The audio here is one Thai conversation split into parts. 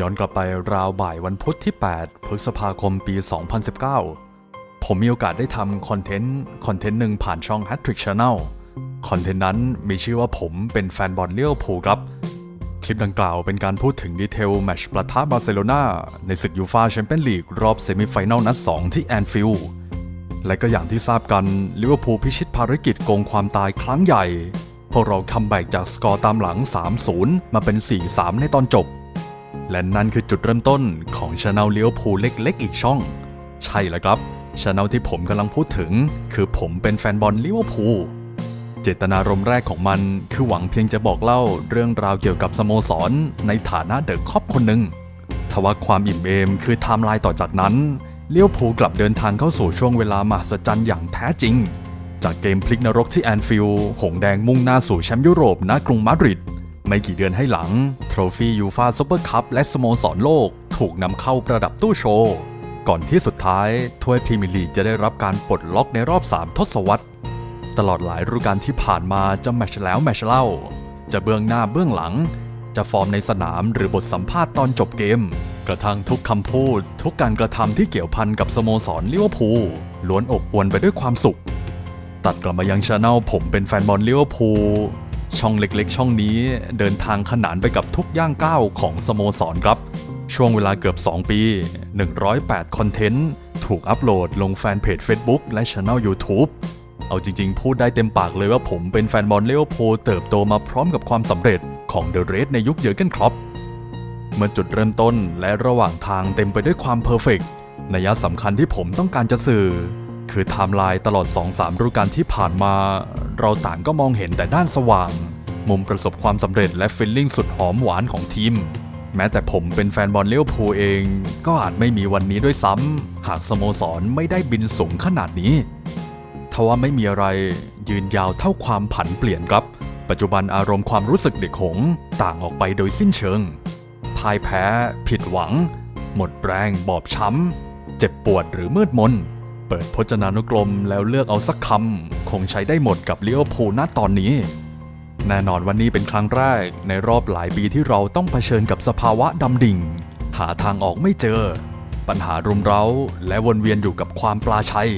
ย้อนกลับไปราวบ่ายวันพุธที่ 8 พฤษภาคมปี 2019 ผมมีโอกาสได้ทำคอนเทนต์ คอนเทนต์หนึ่งผ่านช่อง Hattrick Channel คอนเทนต์นั้นมีชื่อว่าผมเป็นแฟนบอลเลี้ยวผูครับ คลิปดังกล่าวเป็นการพูดถึงดีเทลแมชประทะบาร์เซโลนาในศึกยูฟาแชมเปี้ยนลีกรอบเซมิไฟแนลนัด 2 ที่แอนฟิลด์และก็อย่างที่ทราบกันลิเวอร์พูลพิชิตภารกิจโกงความตายครั้งใหญ่ พวกเราคัมแบ็กจากสกอร์ตามหลัง 3-0 มาเป็น 4-3 ในตอนจบ และนั่นคือจุดเริ่มต้นของช anel เลี้ยวภูเล็กๆ อีกช่อง ใช่แล้วครับช anel ที่ผมกำลังพูดถึง คือผมเป็นแฟนบอลลิเวอร์พูลเจตนารมณ์แรกของมันคือหวังเพียงจะบอกเล่าเรื่องราวเกี่ยวกับสโมสร ในฐานะเดอะคอปคนหนึ่งทว่าความอิ่มเอมคือไทม์ไลน์ต่อจากนั้นเลี้ยวภูกลับเดินทางเข้าสู่ช่วงเวลามหัศจรรย์อย่างแท้จริง จากเกมพลิกนรกที่แอนฟิลด์หงแดงมุ่งหน้าสู่แชมป์ยุโรปณกรุงมาดริด ไม่กี่เดือนให้หลัง โทรฟี่ยูฟาซูเปอร์คัพและสโมสรโลกถูกนำเข้าประดับตู้โชว์ ก่อนที่สุดท้าย ถ้วยพรีเมียร์ลีกจะได้รับการปลดล็อกในรอบ 3 ทศวรรษ ตลอดหลายฤดูกาลที่ผ่านมาจะแมชแล้วแมชเล่า จะเบื้องหน้าเบื้องหลัง จะฟอร์มในสนามหรือบทสัมภาษณ์ตอนจบเกม กระทั่งทุกคำพูด ทุกการกระทำที่เกี่ยวพันกับสโมสรลิเวอร์พูลล้วนอบอวลไปด้วยความสุข ตัดกลับมายังช anel ผมเป็นแฟนบอลลิเวอร์พูล ช่องเล็กๆ ช่องนี้เดินทางขนานไปกับทุกย่างก้าวของสโมสรครับ ช่วงเวลาเกือบ 2 ปี 108 คอนเทนต์ ถูกอัปโหลดลงแฟนเพจ Facebook และช anel YouTube เอาจริงๆ พูดได้เต็มปากเลยว่าผมเป็นแฟนบอลเลิเวอร์พูลเติบโตมาพร้อมกับความสำเร็จของเดอะเรสในยุคเยอร์เกนครอปเมื่อจุดเริ่มต้นและระหว่างทางเต็มไปด้วยความเพอร์เฟกต์นัยสำคัญที่ผมต้องการจะสื่อ คือไทม์ไลน์ตลอด 2-3ฤดูกาลที่ผ่านมา เราต่างก็มองเห็นแต่ด้านสว่าง มุมประสบความสำเร็จและฟิลลิ่งสุดหอมหวานของทีม แม้แต่ผมเป็นแฟนบอลเลี้ยวภูเอง ก็อาจไม่มีวันนี้ด้วยซ้ำหากสโมสรไม่ได้บินสูงขนาดนี้ทว่าไม่มีอะไรยืนยาวเท่าความผันเปลี่ยนครับ ปัจจุบันอารมณ์ความรู้สึกเด็กหงส์ต่างออกไปโดยสิ้นเชิงพ่ายแพ้ ผิดหวัง หมดแรงบอบช้ำ เจ็บปวดหรือมืดมน เปิดพจนานุกรมแล้วเลือกเอาสักคำ คงใช้ได้หมดกับเลี้ยวภูลณตอนนี้ แน่นอนวันนี้เป็นครั้งแรก ในรอบหลายปีที่เราต้องเผชิญกับสภาวะดำดิ่ง หาทางออกไม่เจอ ปัญหารุมเร้า และวนเวียนอยู่กับความปลาชัย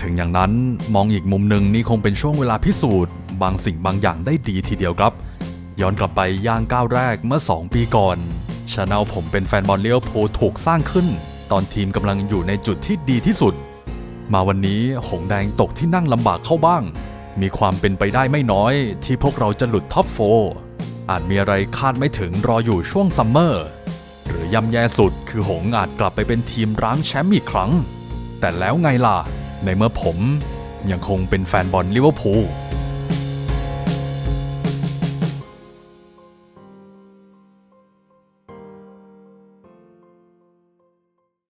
ถึงอย่างนั้นมองอีกมุมหนึ่งนี่คงเป็นช่วงเวลาพิสูจน์ บางสิ่งบางอย่างได้ดีทีเดียวครับ ย้อนกลับไปย่างก้าวแรกเมื่อ 2 ปีก่อนช anel ผมเป็นแฟนบอลเลี้ยวภูลถูกสร้างขึ้น ตอนทีมกำลังอยู่ในจุดที่ดีที่สุด มาวันนี้หงแดงตกที่นั่งลำบากเข้าบ้าง มีความเป็นไปได้ไม่น้อย ที่พวกเราจะหลุดท็อปโฟอาจมีอะไรคาดไม่ถึงรออยู่ช่วงซัมเมอร์หรือย่ำแย่สุดคือหงอาจกลับไปเป็นทีมร้างแชมป์อีกครั้ง แต่แล้วไงล่ะ ในเมื่อผมยังคงเป็นแฟนบอลลิเวอร์พูล